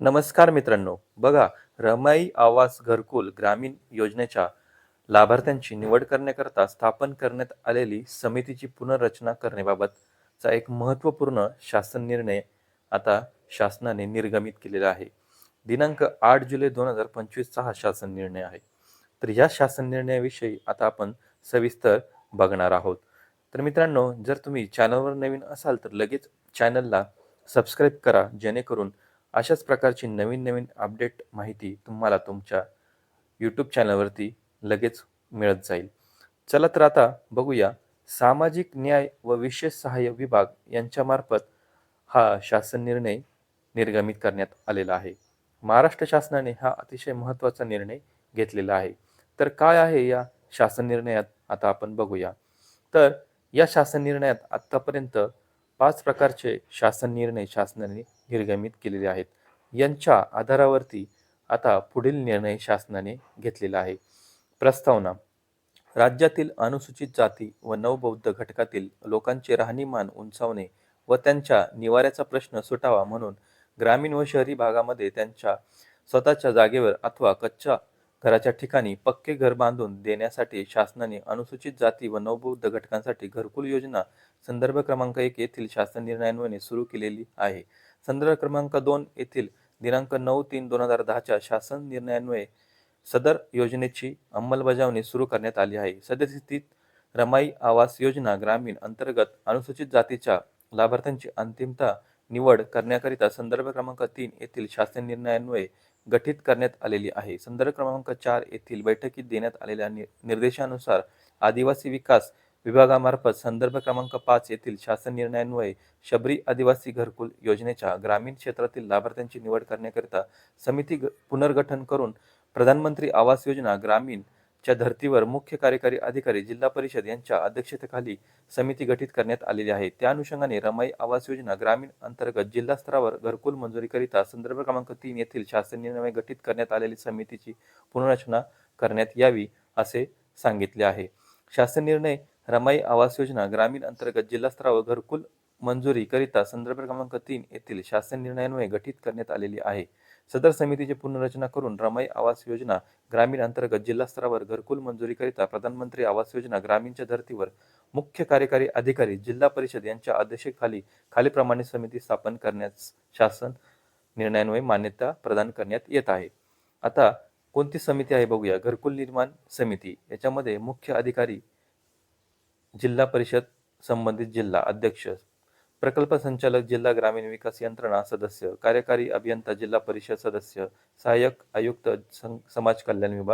नमस्कार मित्रांनो. बघा रमाई आवास घरकुल ग्रामीण योजनेच्या लाभार्थ्यांची निवड करण्याकरता स्थापन करण्यात आलेली समितीची पुनर्रचना करण्याबाबतचा एक महत्त्वपूर्ण शासन निर्णय आता शासनाने निर्गमित केलेला आहे. दिनांक आठ जुलै दोन हजार पंचवीसचा हा शासन निर्णय आहे. तर या शासन निर्णयाविषयी आता आपण सविस्तर बघणार आहोत. तर मित्रांनो जर तुम्ही चॅनलवर नवीन असाल तर लगेच चॅनलला सबस्क्राईब करा जेणेकरून अशाच प्रकारची नवीन नवीन अपडेट माहिती तुम्हाला तुमच्या यूट्यूब चॅनलवरती लगेच मिळत जाईल. चला तर आता बघूया सामाजिक न्याय व विशेष सहाय्य विभाग यांच्यामार्फत हा शासन निर्णय निर्गमित करण्यात आलेला आहे. महाराष्ट्र शासनाने हा अतिशय महत्त्वाचा निर्णय घेतलेला आहे. तर काय आहे या शासन निर्णयात आता आपण बघूया. तर या शासन निर्णयात आत्तापर्यंत पाच प्रकारचे शासन निर्णय शासनाने निर्गमित केलेले आहेत. यांच्या आधारावरती आता पुढील निर्णय शासनाने घेतलेला आहे. प्रस्तावना राज्यातील अनुसूचित जाती व नवबौद्ध घटकातील लोकांचे राहणीमान उंचावणे व त्यांच्या निवाऱ्याचा प्रश्न सुटावा म्हणून ग्रामीण व शहरी भागामध्ये त्यांच्या स्वतःच्या जागेवर अथवा कच्च्या घराच्या ठिकाणी पक्के घर बांधून देण्यासाठी शासनाने अनुसूचित जाती व नवबौद्ध घटकांसाठी घरकुल योजना संदर्भ क्रमांक एक येथील शासन निर्णयान्वये सुरू केलेली आहे. संदर्भ क्रमांक दोन येथील दिनांक नऊ तीन दोन हजार दहाच्या शासन निर्णयान्वये सदर योजनेची अंमलबजावणी सुरू करण्यात आली आहे. सद्यस्थितीत रमाई आवास योजना ग्रामीण अंतर्गत अनुसूचित जातीच्या लाभार्थ्यांची अंतिमता निवड करण्याकरिता संदर्भ क्रमांक तीन येथील शासन निर्णयान्वये गठीत करण्यात आलेली आहे. संदर्भ क्रमांक चार येथील बैठकीत देण्यात आलेल्या नि- निर्देशानुसार आदिवासी विकास विभागामार्फत संदर्भ क्रमांक पाच येथील शासन निर्णयान्वये शबरी आदिवासी घरकुल योजनेच्या ग्रामीण क्षेत्रातील लाभार्थ्यांची निवड करण्याकरिता समिती ग- पुनर्गठन करून प्रधानमंत्री आवास योजना ग्रामीण च्या धर्तीवर मुख्य कार्यकारी अधिकारी जिल्हा परिषद यांच्या अध्यक्षतेखाली समिती गठीत करण्यात आलेली आहे. त्या अनुषंगाने रमाई आवास योजना ग्रामीण अंतर्गत जिल्हा स्तरावर घरकुल मंजुरीकरिता संदर्भ क्रमांक तीन येथील शासन निर्णय गठीत करण्यात आलेली समितीची पुनर्रचना करण्यात यावी असे सांगितले आहे. शासन निर्णय रमाई आवास योजना ग्रामीण अंतर्गत जिल्हास्तरावर घरकुल मंजुरीकरिता संदर्भ क्रमांक तीन येथील शासन निर्णयान्वये गठीत करण्यात आलेली आहे. सदर समितीची पुनर्रचना करून रमाई आवास योजना ग्रामीण अंतर्गत जिल्हास्तरावर घरकुल मंजुरीकरिता प्रधानमंत्री आवास योजना ग्रामीणच्या धर्तीवर मुख्य कार्यकारी अधिकारी जिल्हा परिषद यांच्या अध्यक्षतेखाली खालीप्रमाणे समिती स्थापन करण्यास शासन निर्णयान्वये मान्यता प्रदान करण्यात येत आहे. आता कोणती समिती आहे बघूया. घरकुल निर्माण समिती. याच्यामध्ये मुख्य अधिकारी जिल्हा परिषद संबंधित जिल्हा अध्यक्ष प्रकल्प संचालक जिल्हा ग्रामीण विकास यंत्रणा सदस्य कार्यकारी अभियंता जिल्हा परिषद सदस्य सहाय्यक आयुक्त समाज कल्याण विभाग